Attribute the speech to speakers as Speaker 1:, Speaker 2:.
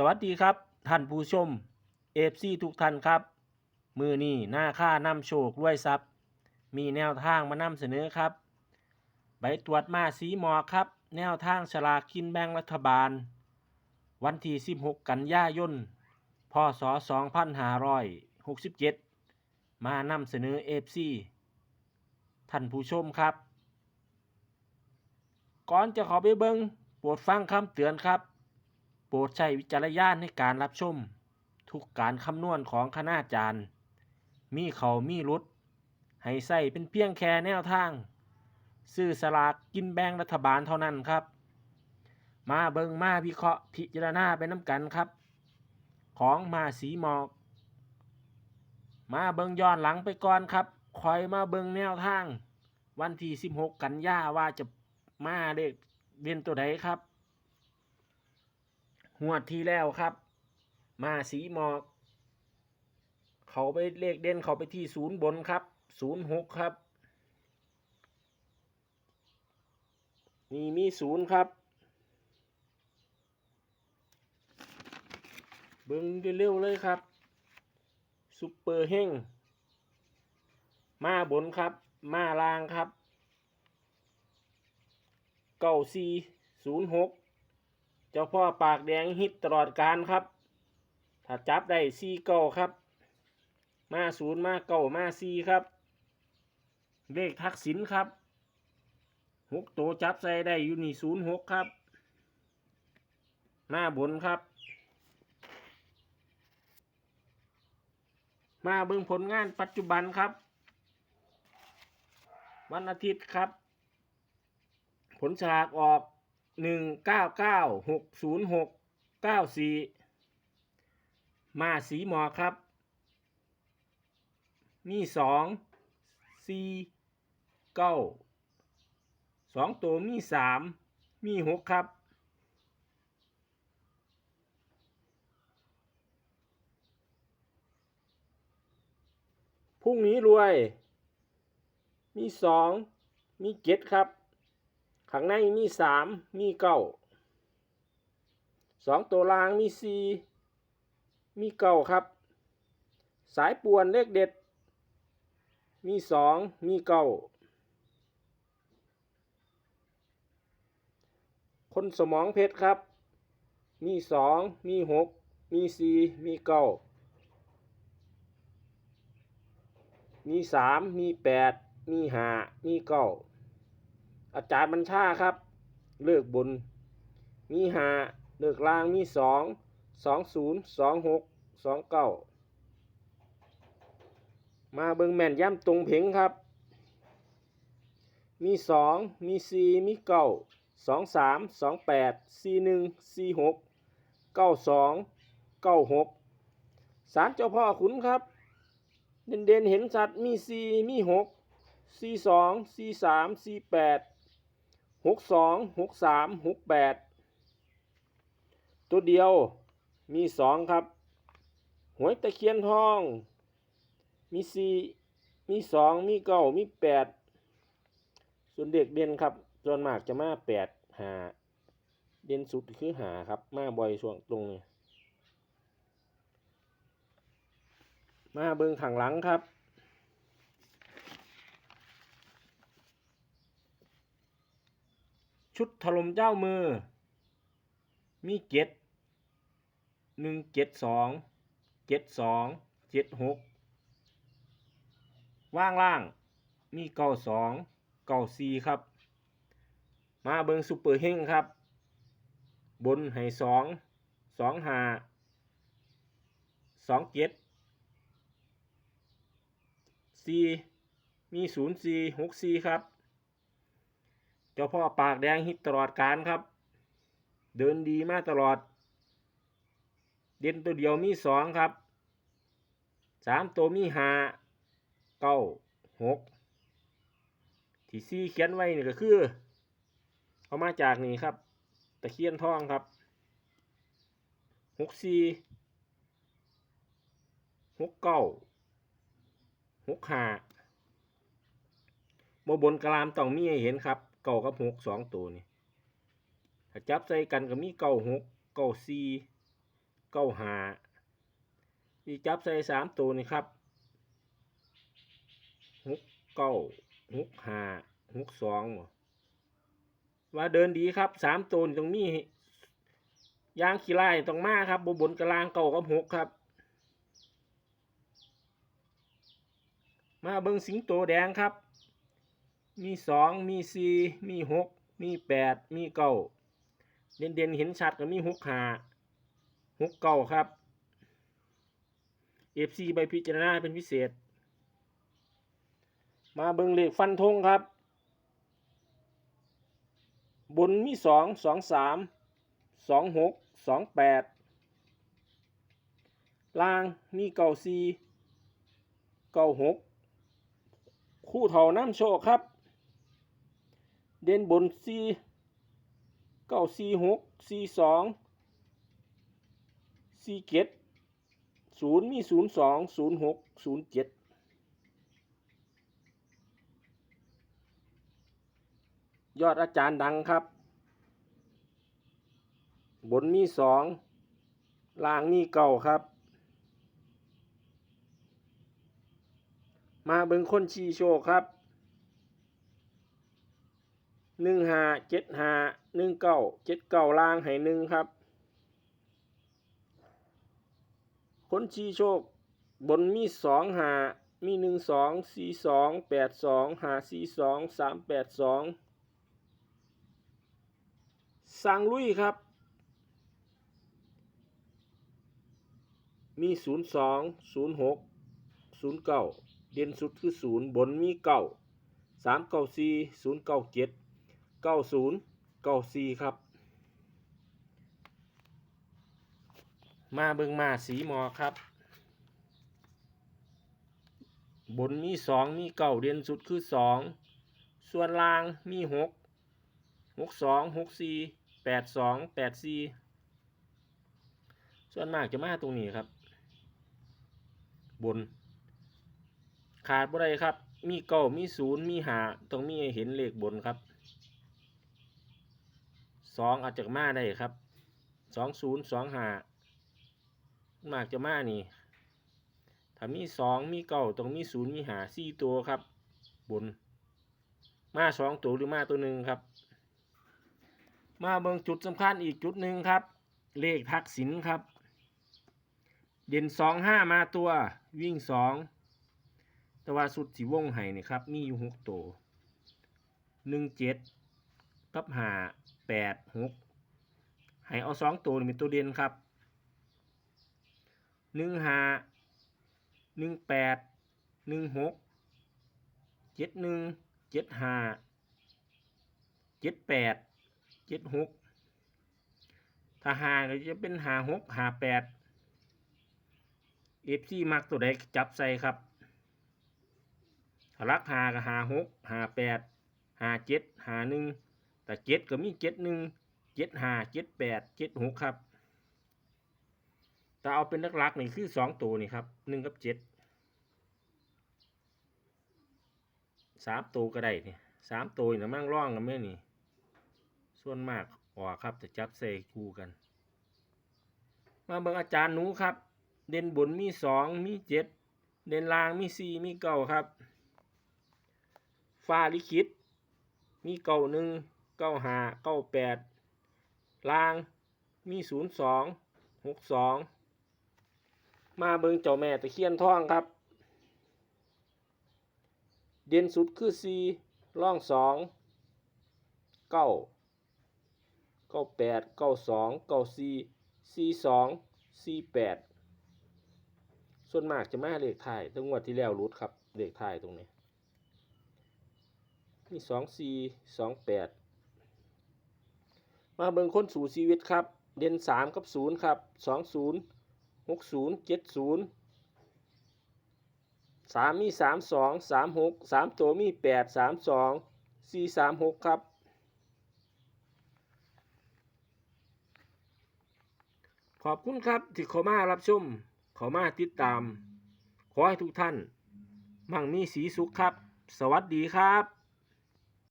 Speaker 1: สวัสดีครับ ท่านผู้ชมเอฟซีทุกท่านครับ มือนี้หน้าค่านำโชครวยทรัพย์ มีแนวทางมานำเสนอครับ ใบตรวจมาสีหมอครับ แนวทางฉลากกินแบ่งรัฐบาล วันที่ 16 กันยายนพศ 2567 มานำเสนอเอฟซีท่านผู้ชมครับ ก่อนจะขอไปเบิงโปรดฟังคำเตือนครับ โปรดใช้วิจารณญาณในการรับชม ทุกการคำนวณของคณาจารย์ มีเขามีรุด ให้ใส่เป็นเพียงแค่แนวทาง ซื้อสลากกินแบ่งรัฐบาลเท่านั้นครับ มาเบิงมาวิเคราะห์พิจารณาไปน้ำกันครับ ของมาสีหมอก มาเบิงย้อนหลังไปก่อนครับคอยมาเบิงแนวทาง วันที่ 16 กันยาว่าจะมาเลขเด่นตัวใดครับ หวดที่แล้วครับ มาสีหมอก เขาไปเลขเด่นเขาไปที่ศูนย์บนครับศูนย์หกครับ นี่มีศูนย์ครับ เบิ้งเร็วๆเลยครับซุปเปอร์เฮงมาบนครับ มาล่างครับเก้าสี่ศูนย์หก จ้าพ่อปากแดงฮิตตลอดการครับ ถ้าจับได้สี่เก้าครับ มาศูนย์มาเก้ามาสี่ครับ เลขทักษิณครับหกตัวจับใส่ได้อยู่นี่ศูนย์หกครับ มาบนครับ มาเบิ่งผลงานปัจจุบันครับ วันอาทิตย์ครับ ผลฉลากออก หนึ่งเก้าเก้าหกศูนย์หกเก้าสี่มาสีหมอกครับ มีสองสี่เก้าสองตัวมีสามมีหกครับพรุ่งนี้รวย มีสอง มีเจ็ดครับ ข้างในมีสามมีเก้าสองตัวลางมีสี่มีเก้าครับ สายป่วนเลขเด็ด มีสองมีเก้าคนสมองเพชรครับ มีสองมีหกมีสี่มีเก้ามีสามมีแปดมีห้ามีเก้า อาจารย์บัญชาครับ เลือกบน มีหาเลือกล่างมีสองสองศูนย์สองหกสองเก้ามาเบิงแม่นย่ำตรงเพ่งครับ มีสองมีสี่มีเก้าสองสามสองแปดสี่หนึ่งสี่หกเก้าสองเก้าหกสารเจ้าพ่อขุนครับ เด่นเด่นเห็นสัตว์มีสี่มีหกสี่สองสี่สามสี่แปด หกสองหกสามหกแปดตัวเดียวมีสองครับ หวยตะเคียนทอง มีสี่มีสองมีเก้ามีแปดส่วนเด็กเด่นครับส่วนมากจะมาแปดหาเด่นสุดคือหาครับมาบ่อยช่วงตรงนี้มาเบิ่งข้างหลังครับ ชุดถล่มเจ้ามือ มีเจ็ดหนึ่งเจ็ดสองเจ็ดสองเจ็ดหกว่างล่าง มีเก้าสองเก้าสี่ครับ มาเบิงซูเปอร์เฮงครับ บนให้สองสองหาสองเจ็ดสี่มีศูนย์สี่หกสี่ครับ จ้าพ่อปากแดงฮิตตลอดการครับ เดินดีมากตลอด เด่นตัวเดียวมีสองครับสามตัวมีห้าเก้าหกที่ซี่เขียนไว้นี่ก็คือเอามาจากนี่ครับ ตะเคียนทองครับหกสี่หกเก้าหกห้าโมบนกรามต้องมีให้เห็นครับ เก้ากับหกสองตัวนี่ถ้าจับใส่กันก็มีเก้าหกเก้าสี่เก้าหาอีจับใส่สามตัวนี่ครับหกเก้าหกห้าหกสองว่าเดินดีครับสามตัวนี่ตรงนี้ยางขี้ไล่ตรงมาครับบบนกลางเก้ากับหกครับ มาเบิ้งสิงโตแดงครับ มีสองมีสี่มีหกมีแปดมีเก้าเด่นเด่นเห็นชัดก็มีหกหาหกเก้าครับเอฟซีใบพิจารณาเป็นพิเศษ มาเบิงเลขฟันธงครับ บนมีสองสองสามสองหกสองแปดล่างมีเก้าสี่เก้าหกคู่เท่าน้ำโชคครับ เด่นบนสี่เก้าสี่หกสี่สองสี่เจ็ดศูนย์มีศูนย์สองศูนย์หกศูนย์เจ็ดยอดอาจารย์ดังครับ บนมีสองล่างมีเก้าครับ มาเบิ่งคนชีโชครับ หนึ่งหาเจ็ดหาหนึ่งเก้าเจ็ดเก้าล่างให้หนึ่งครับ คนชีโชค บนมีสองหามีหนึ่งสองสี่สองแปดสองหาสี่สองสามแปดสองสั่งลุยครับ มีศูนย์สองศูนย์หกศูนย์เก้าเด่นสุดคือศูนย์บนมีเก้าสามเก้าสี่ศูนย์เก้าเจ็ด เก้าศูนย์เก้าสี่ครับ มาเบิงมาสีหมอครับ บนมีสองมีเก้าเด่นสุดคือสองส่วนล่างมีหกหกสองหกสี่แปดสองแปดสี่ส่วนมากจะมาตรงนี้ครับ บน ขาดบ่ได้ครับ มีเก้ามีศูนย์มีหาต้องนี้เห็นเลขบนครับ สองอาจจะมาได้ครับสองศูนย์สองหามากจะมานี่ ถ้ามีสองมีเก้าต้องมีศูนย์มีหาสี่ตัวครับบนมาสองตัวหรือมาตัวหนึ่งครับ มาเบิงจุดสำคัญอีกจุดหนึ่งครับ เลขทักษิณครับ เด่นสองห้ามาตัววิ่งสองแต่ว่าสุดสีวงไห้นี่ครับ มีอยู่หกตัวหนึ่งเจ็ดกับหา แปดหกให้เอาสองตัวนี่เป็นตัวเด่นครับหนึ่งห้าหนึ่งแปดหนึ่งหกเจ็ดหนึ่งเจ็ดห้าเจ็ดแปดเจ็ดหกถ้าหาก็จะเป็นหาหกหาแปดเอฟซีมักตัวใดจับใส่ครับรักหากับหาหกหาแปดหาเจ็ดหาหนึ่ง แต่เจ็ดก็มีเจ็ดหนึ่งเจ็ดห้าเจ็ดแปดเจ็ดหกครับ แต่เอาเป็นลักลักๆนี่คือสองตัวนี่ครับหนึ่งกับเจ็ดสามตัวก็ได้นี่สามตัวนี่นะมั่งร่องกันไหมนี่ ส่วนมากออกครับจะจับใส่คู่กัน มาเบิ่งอาจารย์หนูครับ เด่นบนมีสองมีเจ็ดเด่นล่างมีสี่มีเก้าครับฟ้าลิขิตมีเก้าหนึ่ง เก้าห้าเก้าแปดล่างมีศูนย์สองหกสองมาเบิงเจ้าแม่ตะเคียนทองครับ เด่นสุดคือสี่ร่องสองเก้าเก้าแปดเก้าสองเก้าสี่สี่สองสี่แปดส่วนมากจะมาเลขถ่ายตั้งงวดที่แล้วรุดครับเลขถ่ายตรงนี้มีสองสี่สองแปด มาเบิ่งคนสู่ชีวิตครับ เด่นสามกับศูนย์ครับสองศูนย์หกศูนย์เจ็ดศูนย์สามมีสามสองสามหกสามตัวมีแปดสามสองสี่สามหกครับขอบคุณครับที่เข้ามารับชมเข้ามาติดตาม ขอให้ทุกท่าน มั่งมีสีสุขครับ สวัสดีครับ